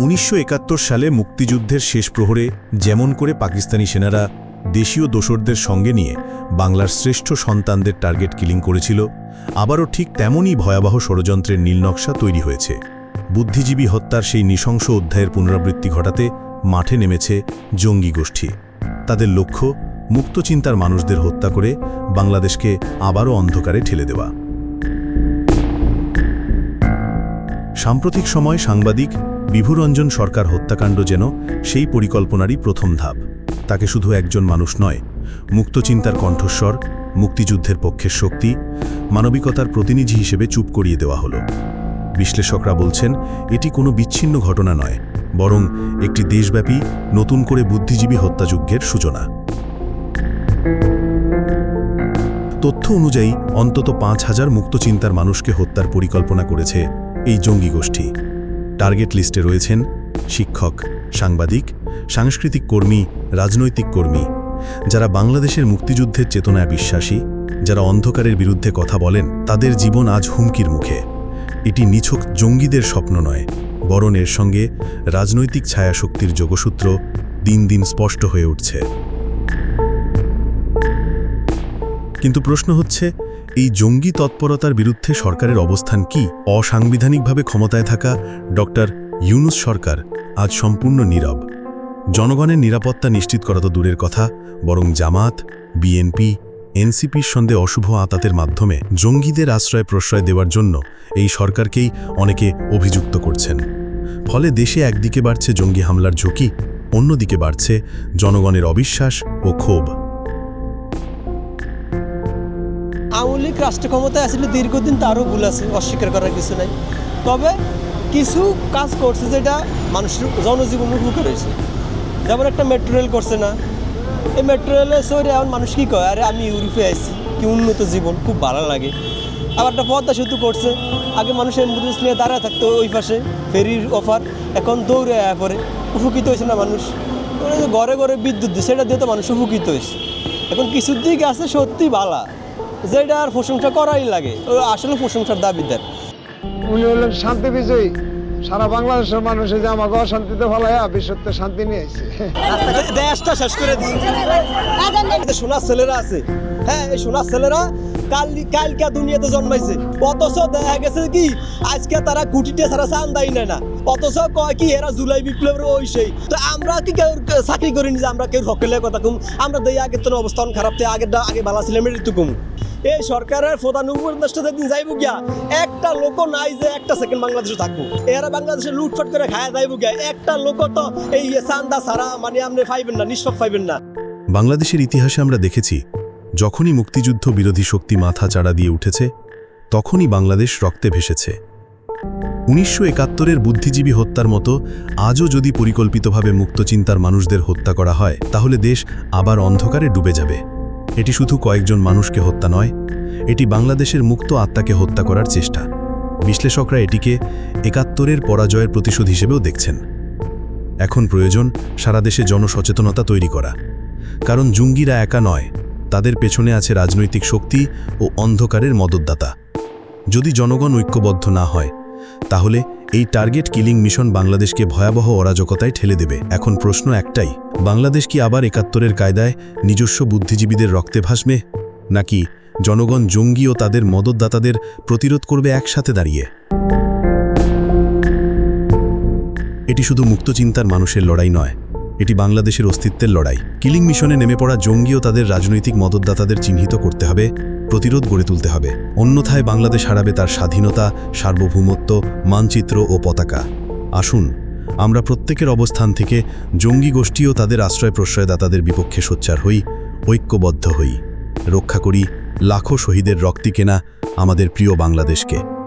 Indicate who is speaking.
Speaker 1: উনিশশো একাত্তর সালে মুক্তিযুদ্ধের শেষ প্রহরে যেমন করে পাকিস্তানি সেনারা দেশীয় দোসরদের সঙ্গে নিয়ে বাংলার শ্রেষ্ঠ সন্তানদের টার্গেট কিলিং করেছিল, আবারও ঠিক তেমনই ভয়াবহ ষড়যন্ত্রের নীলনকশা তৈরি হয়েছে। বুদ্ধিজীবী হত্যার সেই নৃশংস অধ্যায়ের পুনরাবৃত্তি ঘটাতে মাঠে নেমেছে জঙ্গি গোষ্ঠী। তাদের লক্ষ্য মুক্তচিন্তার মানুষদের হত্যা করে বাংলাদেশকে আবারও অন্ধকারে ঠেলে দেওয়া। সাম্প্রতিক সময় সাংবাদিক বিভুরঞ্জন সরকার হত্যাকাণ্ড যেন সেই পরিকল্পনারই প্রথম ধাপ। তাকে শুধু একজন মানুষ নয়, মুক্তচিন্তার কণ্ঠস্বর, মুক্তিযুদ্ধের পক্ষের শক্তি, মানবিকতার প্রতিনিধি হিসেবে চুপ করিয়ে দেওয়া হলো। বিশ্লেষকরা বলছেন, এটি কোনো বিচ্ছিন্ন ঘটনা নয়, বরং একটি দেশব্যাপী, নতুন করে বুদ্ধিজীবী হত্যাযজ্ঞের সূচনা। তথ্য অনুযায়ী, অন্তত পাঁচ হাজার মুক্তচিন্তার মানুষকে হত্যার পরিকল্পনা করেছে এই জঙ্গি গোষ্ঠী। টার্গেট লিস্টে রয়েছেন শিক্ষক, সাংবাদিক, সাংস্কৃতিক কর্মী, রাজনৈতিক কর্মী। যারা বাংলাদেশের মুক্তিযুদ্ধের চেতনায় বিশ্বাসী, যারা অন্ধকারের বিরুদ্ধে কথা বলেন, তাদের জীবন আজ হুমকির মুখে। এটি নিছক জঙ্গিদের স্বপ্ন নয়, বরং এর সঙ্গে রাজনৈতিক ছায়াশক্তির যোগসূত্র দিন দিন স্পষ্ট হয়ে উঠছে। কিন্তু প্রশ্ন হচ্ছে এই জঙ্গি তৎপরতার বিরুদ্ধে সরকারের অবস্থান কি? অসাংবিধানিকভাবে ক্ষমতায় থাকা ডক্টর ইউনুস সরকার আজ সম্পূর্ণ নীরব। জনগণের নিরাপত্তা নিশ্চিত করা তো দূরের কথা, বরং জামাত, বিএনপি, এনসিপির সঙ্গে অশুভ আতাতের মাধ্যমে জঙ্গিদের আশ্রয় প্রশ্রয় দেওয়ার জন্য এই সরকারকেই অনেকে অভিযুক্ত করছেন। ফলে দেশে একদিকে বাড়ছে জঙ্গি হামলার ঝুঁকি, অন্যদিকে বাড়ছে জনগণের অবিশ্বাস ও ক্ষোভ।
Speaker 2: লীগ রাষ্ট্র ক্ষমতায় আসলে দীর্ঘদিন তারও ভুল আছে, অস্বীকার করার কিছু নাই। তবে কিছু কাজ করছে যেটা মানুষের জনজীবন উপকার হয়েছে যেমন একটা মেট্রো রেল করছে না। এই মেট্রো রেলে সরে এখন মানুষ কী কয়? আরে আমি ইউরোপে আইছি, কি উন্নত জীবন, খুব ভালো লাগে। আবার একটা পদ্মা সেতু করছে। আগে মানুষ অ্যাম্বুলেন্স নিয়ে দাঁড়ায় থাকতো ওই পাশে, ফেরির অফার এখন দৌড়ে আয়া পরে উপকৃত হয়েছে না মানুষ? ঘরে ঘরে বিদ্যুৎ দিয়ে সেটা দিয়ে তো মানুষ উপকৃত হয়েছে। এখন কিছুর দিক আছে সত্যি ভালা যেটা আর প্রশংসা করাই লাগে আসলে প্রশংসার দাবিদার
Speaker 3: উনি হলেন শান্তি বিজয়ী। সারা বাংলাদেশের মানুষ যে আমাকে অশান্তিতে ফেলাইয়া বিশ্বতে শান্তি নিয়ে আসছে
Speaker 2: দেশটা শেষ করে দিচ্ছে সোনার ছেলেরা আছে। হ্যাঁ এই সোনার ছেলেরা কাল কালকে দুনিয়াতে জন্মাইছে। অথচ দেখা গেছে কি আজকে তারা কুটিতে ছাড়া চান দেয় না। অথচ কয় কি, এরা জুলাই বিপ্লবের ওই সেই তো আমরা কি কেউ চাকরি করিনি যে আমরা কেউ হকেলের কথা কম? আমরা দেই আগের তোর অবস্থান খারাপ থেকে আগের আগে ভালো ছিলাম এটি কম। এই সরকারের প্রধান উপদেষ্টা যাইব গিয়া, একটা লোক নাই যে একটা সেকেন্ড বাংলাদেশে থাকব। এরা বাংলাদেশে লুটফাট করে খায় যাইব গিয়া, একটা লোক তো এই চান্দা ছাড়া মানে আপনি পাইবেন না, নিষ্পাপ পাইবেন না।
Speaker 1: বাংলাদেশের ইতিহাসে আমরা দেখেছি, যখনই মুক্তিযুদ্ধ বিরোধী শক্তি মাথা চাড়া দিয়ে উঠেছে, তখনই বাংলাদেশ রক্তে ভেসেছে। উনিশশো একাত্তরের বুদ্ধিজীবী হত্যার মতো আজও যদি পরিকল্পিতভাবে মুক্তচিন্তার মানুষদের হত্যা করা হয়, তাহলে দেশ আবার অন্ধকারে ডুবে যাবে। এটি শুধু কয়েকজন মানুষকে হত্যা নয়, এটি বাংলাদেশের মুক্ত আত্মাকে হত্যা করার চেষ্টা। বিশ্লেষকরা এটিকে একাত্তরের পরাজয়ের প্রতিশোধ হিসেবেও দেখছেন। এখন প্রয়োজন সারা দেশে জনসচেতনতা তৈরি করা। কারণ জুঙ্গিরা একা নয়, তাদের পেছনে আছে রাজনৈতিক শক্তি ও অন্ধকারের মদতদাতা। যদি জনগণ ঐক্যবদ্ধ না হয় তাহলে এই টার্গেট কিলিং মিশন বাংলাদেশকে ভয়াবহ অরাজকতায় ঠেলে দেবে। এখন প্রশ্ন একটাই, বাংলাদেশ কি আবার একাত্তরের কায়দায় নিজস্ব বুদ্ধিজীবীদের রক্তে ভাসবে? নাকি জনগণ জঙ্গি ও তাদের মদতদাতাদের প্রতিরোধ করবে একসাথে দাঁড়িয়ে? এটি শুধু মুক্তচিন্তার মানুষের লড়াই নয় এটি বাংলাদেশের অস্তিত্বের লড়াই। কিলিং মিশনে নেমে পড়া জঙ্গি ও তাদের রাজনৈতিক মদতদাতাদের চিহ্নিত করতে হবে, প্রতিরোধ গড়ে তুলতে হবে। অন্যথায় বাংলাদেশ হারাবে তার স্বাধীনতা, সার্বভৌমত্ব, মানচিত্র ও পতাকা। আসুন, আমরা প্রত্যেকের অবস্থান থেকে জঙ্গি গোষ্ঠী ও তাদের আশ্রয় প্রশ্রয়দাতাদের বিপক্ষে সোচ্চার হই, ঐক্যবদ্ধ হই। রক্ষা করি লাখো শহীদের রক্তি কেনা আমাদের প্রিয় বাংলাদেশকে।